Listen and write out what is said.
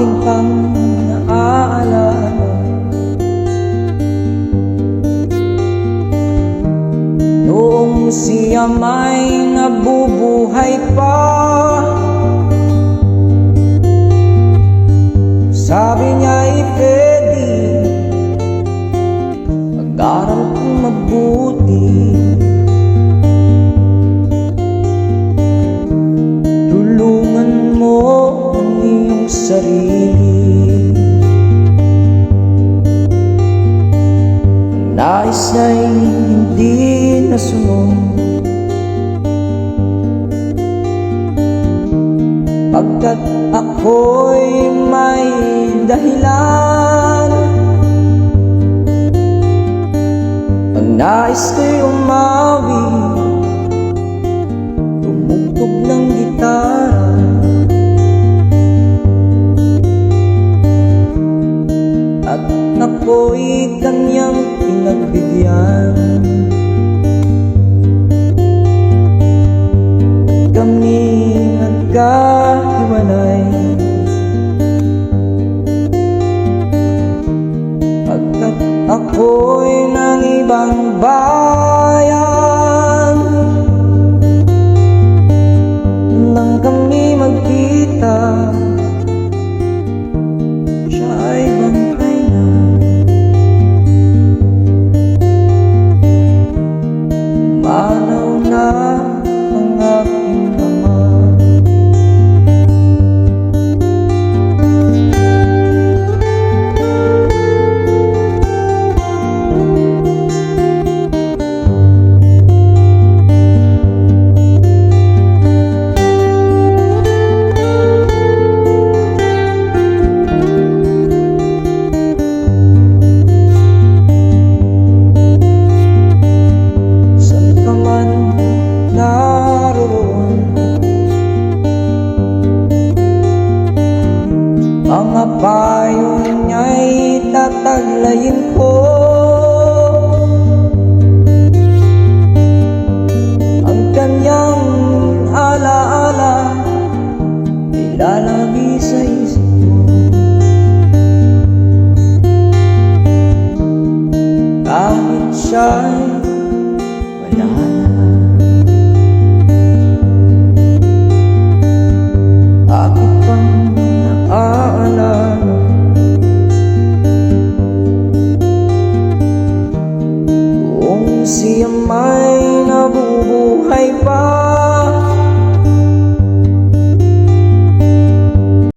akin pang naaalala. Noong siya may nabubuhay pa Sabi niya ay pwede Mag-aral kong mabuti. Sarili. Nais na'y hindi nasunod Pagkat ako'y may dahilan Ang nais ko'y umawi pinagbigyan Kami nagkahiwalay Pagkat ako'y ng ibang bayan Mga payo niya'y tataglayin ko. Ang kanyang alaala Ilalagi sa isip ko. Kahit siya'y wala na